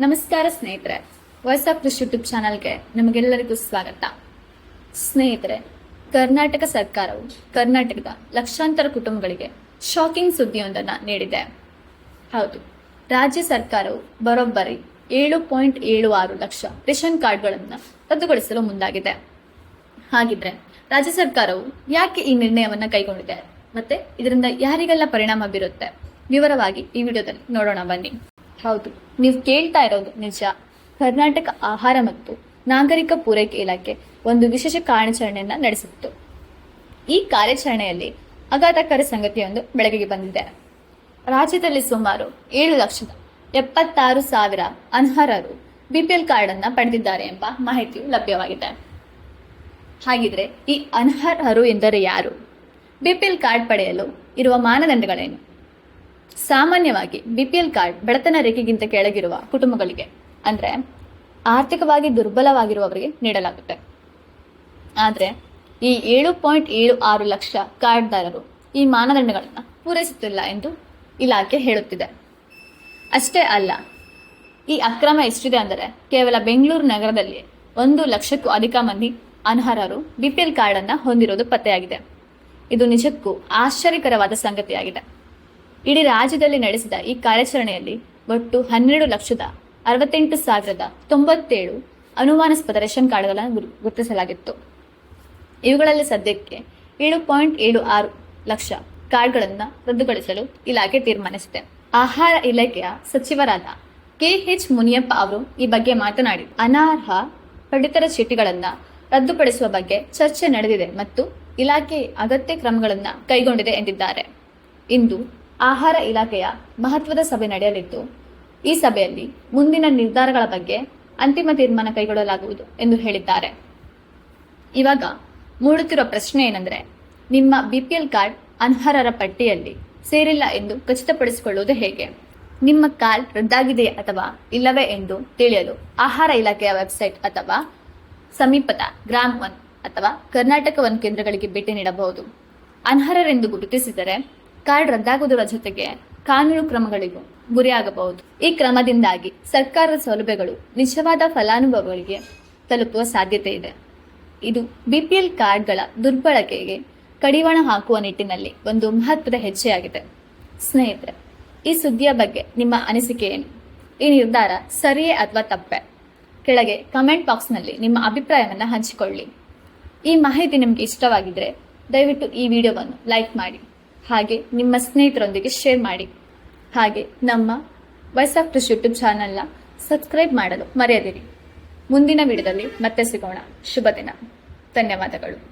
ನಮಸ್ಕಾರ ಸ್ನೇಹಿತರೆ voice of Krishi YouTube ಚಾನಲ್ಗೆ ನಿಮಗೆಲ್ಲರಿಗೂ ಸ್ವಾಗತ. ಸ್ನೇಹಿತರೆ, ಕರ್ನಾಟಕ ಸರ್ಕಾರವು ಕರ್ನಾಟಕದ ಲಕ್ಷಾಂತರ ಕುಟುಂಬಗಳಿಗೆ ಶಾಕಿಂಗ್ ಸುದ್ದಿಯೊಂದನ್ನು ನೀಡಿದೆ. ಹೌದು, ರಾಜ್ಯ ಸರ್ಕಾರವು ಬರೋಬ್ಬರಿ ಏಳು ಪಾಯಿಂಟ್ ಏಳು ಆರು ಲಕ್ಷ ರೇಷನ್ ಕಾರ್ಡ್ಗಳನ್ನು ರದ್ದುಗೊಳಿಸಲು ಮುಂದಾಗಿದೆ. ಹಾಗಿದ್ರೆ ರಾಜ್ಯ ಸರ್ಕಾರವು ಯಾಕೆ ಈ ನಿರ್ಣಯವನ್ನು ಕೈಗೊಂಡಿದೆ? ಮತ್ತೆ ಇದರಿಂದ ಯಾರಿಗೆಲ್ಲ ಪರಿಣಾಮ ಬೀರುತ್ತೆ? ವಿವರವಾಗಿ ಈ ವಿಡಿಯೋದಲ್ಲಿ ನೋಡೋಣ ಬನ್ನಿ. ಹೌದು. ನೀವು ಕೇಳ್ತಾ ಇರೋದು ನಿಜ. ಕರ್ನಾಟಕ ಆಹಾರ ಮತ್ತು ನಾಗರಿಕ ಪೂರೈಕೆ ಇಲಾಖೆ ಒಂದು ವಿಶೇಷ ಕಾರ್ಯಾಚರಣೆಯನ್ನ ನಡೆಸಿತ್ತು. ಈ ಕಾರ್ಯಾಚರಣೆಯಲ್ಲಿ ಅಘಾತಕರ ಸಂಗತಿಯೊಂದು ಬೆಳಕಿಗೆ ಬಂದಿದೆ. ರಾಜ್ಯದಲ್ಲಿ ಸುಮಾರು ಏಳು ಲಕ್ಷದ ಎಪ್ಪತ್ತಾರು ಸಾವಿರ ಅನರ್ಹರು ಬಿಪಿಎಲ್ ಕಾರ್ಡ್ ಅನ್ನ ಪಡೆದಿದ್ದಾರೆ ಎಂಬ ಮಾಹಿತಿಯು ಲಭ್ಯವಾಗಿದೆ. ಹಾಗಿದ್ರೆ ಈ ಅನರ್ಹರು ಎಂದರೆ ಯಾರು? ಬಿಪಿಎಲ್ ಕಾರ್ಡ್ ಪಡೆಯಲು ಇರುವ ಮಾನದಂಡಗಳೇನು? ಸಾಮಾನ್ಯವಾಗಿ ಬಿ ಪಿ ಎಲ್ ಕಾರ್ಡ್ ಬಡತನ ರೇಖೆಗಿಂತ ಕೆಳಗಿರುವ ಕುಟುಂಬಗಳಿಗೆ ಅಂದ್ರೆ ಆರ್ಥಿಕವಾಗಿ ದುರ್ಬಲವಾಗಿರುವವರಿಗೆ ನೀಡಲಾಗುತ್ತೆ. ಆದರೆ ಈ ಏಳು ಪಾಯಿಂಟ್ ಏಳು ಆರು ಲಕ್ಷ ಕಾರ್ಡ್ದಾರರು ಈ ಮಾನದಂಡಗಳನ್ನು ಪೂರೈಸುತ್ತಿಲ್ಲ ಎಂದು ಇಲಾಖೆ ಹೇಳುತ್ತಿದೆ. ಅಷ್ಟೇ ಅಲ್ಲ, ಈ ಅಕ್ರಮ ಎಷ್ಟಿದೆ ಅಂದರೆ ಕೇವಲ ಬೆಂಗಳೂರು ನಗರದಲ್ಲಿ ಒಂದು ಲಕ್ಷಕ್ಕೂ ಅಧಿಕ ಮಂದಿ ಅನರ್ಹರು ಬಿಪಿಎಲ್ ಕಾರ್ಡ್ ಅನ್ನ ಹೊಂದಿರುವುದು ಪತ್ತೆಯಾಗಿದೆ. ಇದು ನಿಜಕ್ಕೂ ಆಶ್ಚರ್ಯಕರವಾದ ಸಂಗತಿಯಾಗಿದೆ. ಇಡೀ ರಾಜ್ಯದಲ್ಲಿ ನಡೆಸಿದ ಈ ಕಾರ್ಯಾಚರಣೆಯಲ್ಲಿ ಒಟ್ಟು ಹನ್ನೆರಡು ಲಕ್ಷದ ಅರವತ್ತೆಂಟು ಸಾವಿರದ ತೊಂಬತ್ತೇಳು ಅನುಮಾನಾಸ್ಪದ ರೇಷನ್ ಕಾರ್ಡ್ಗಳನ್ನು ಗುರು- ಗುರುತಿಸಲಾಗಿತ್ತು. ಇವುಗಳಲ್ಲಿ ಸದ್ಯಕ್ಕೆ ಏಳು ಪಾಯಿಂಟ್ ಏಳು ಆರು ಲಕ್ಷ ಕಾರ್ಡ್ಗಳನ್ನು ರದ್ದುಗೊಳಿಸಲು ಇಲಾಖೆ ತೀರ್ಮಾನಿಸಿದೆ. ಆಹಾರ ಇಲಾಖೆಯ ಸಚಿವರಾದ ಕೆಎಚ್ ಮುನಿಯಪ್ಪ ಅವರು ಈ ಬಗ್ಗೆ ಮಾತನಾಡಿ, ಅನರ್ಹ ಪಡಿತರ ಚೀಟಿಗಳನ್ನು ರದ್ದುಪಡಿಸುವ ಬಗ್ಗೆ ಚರ್ಚೆ ನಡೆದಿದೆ ಮತ್ತು ಇಲಾಖೆ ಅಗತ್ಯ ಕ್ರಮಗಳನ್ನು ಕೈಗೊಂಡಿದೆ ಎಂದಿದ್ದಾರೆ. ಇಂದು ಆಹಾರ ಇಲಾಖೆಯ ಮಹತ್ವದ ಸಭೆ ನಡೆಯಲಿದ್ದು, ಈ ಸಭೆಯಲ್ಲಿ ಮುಂದಿನ ನಿರ್ಧಾರಗಳ ಬಗ್ಗೆ ಅಂತಿಮ ತೀರ್ಮಾನ ಕೈಗೊಳ್ಳಲಾಗುವುದು ಎಂದು ಹೇಳಿದ್ದಾರೆ. ಇವಾಗ ಮೂಡುತ್ತಿರುವ ಪ್ರಶ್ನೆ ಏನಂದ್ರೆ, ನಿಮ್ಮ ಬಿಪಿಎಲ್ ಕಾರ್ಡ್ ಅನರ್ಹರ ಪಟ್ಟಿಯಲ್ಲಿ ಸೇರಿಲ್ಲ ಎಂದು ಖಚಿತಪಡಿಸಿಕೊಳ್ಳುವುದು ಹೇಗೆ? ನಿಮ್ಮ ಕಾರ್ಡ್ ರದ್ದಾಗಿದೆ ಅಥವಾ ಇಲ್ಲವೇ ಎಂದು ತಿಳಿಯಲು ಆಹಾರ ಇಲಾಖೆಯ ವೆಬ್ಸೈಟ್ ಅಥವಾ ಸಮೀಪದ ಗ್ರಾಮ್ ಒನ್ ಅಥವಾ ಕರ್ನಾಟಕ ಒನ್ ಕೇಂದ್ರಗಳಿಗೆ ಭೇಟಿ ನೀಡಬಹುದು. ಅನರ್ಹರೆಂದು ಗುರುತಿಸಿದರೆ ಕಾರ್ಡ್ ರದ್ದಾಗುವುದರ ಜೊತೆಗೆ ಕಾನೂನು ಕ್ರಮಗಳಿಗೂ ಗುರಿಯಾಗಬಹುದು. ಈ ಕ್ರಮದಿಂದಾಗಿ ಸರ್ಕಾರದ ಸೌಲಭ್ಯಗಳು ನಿಜವಾದ ಫಲಾನುಭವಿಗಳಿಗೆ ತಲುಪುವ ಸಾಧ್ಯತೆ ಇದೆ. ಇದು ಬಿಪಿಎಲ್ ಕಾರ್ಡ್ಗಳ ದುರ್ಬಳಕೆಗೆ ಕಡಿವಾಣ ಹಾಕುವ ನಿಟ್ಟಿನಲ್ಲಿ ಒಂದು ಮಹತ್ವದ ಹೆಜ್ಜೆಯಾಗಿದೆ. ಸ್ನೇಹಿತರೆ, ಈ ಸುದ್ದಿಯ ಬಗ್ಗೆ ನಿಮ್ಮ ಅನಿಸಿಕೆ ಏನು? ಈ ನಿರ್ಧಾರ ಸರಿಯೇ ಅಥವಾ ತಪ್ಪೆ? ಕೆಳಗೆ ಕಮೆಂಟ್ ಬಾಕ್ಸ್ನಲ್ಲಿ ನಿಮ್ಮ ಅಭಿಪ್ರಾಯವನ್ನು ಹಂಚಿಕೊಳ್ಳಿ. ಈ ಮಾಹಿತಿ ನಿಮಗೆ ಇಷ್ಟವಾಗಿದ್ದರೆ ದಯವಿಟ್ಟು ಈ ವಿಡಿಯೋವನ್ನು ಲೈಕ್ ಮಾಡಿ. ಹಾಗೆ ನಿಮ್ಮ ಸ್ನೇಹಿತರೊಂದಿಗೆ ಶೇರ್ ಮಾಡಿ. ಹಾಗೆ ನಮ್ಮ ವಾಯ್ಸ್ ಆಫ್ ಕೃಷಿ ಯೂಟ್ಯೂಬ್ ಚಾನಲ್ನ ಸಬ್ಸ್ಕ್ರೈಬ್ ಮಾಡಲು ಮರೆಯದಿರಿ. ಮುಂದಿನ ವಿಡಿಯೋದಲ್ಲಿ ಮತ್ತೆ ಸಿಗೋಣ. ಶುಭ ದಿನ. ಧನ್ಯವಾದಗಳು.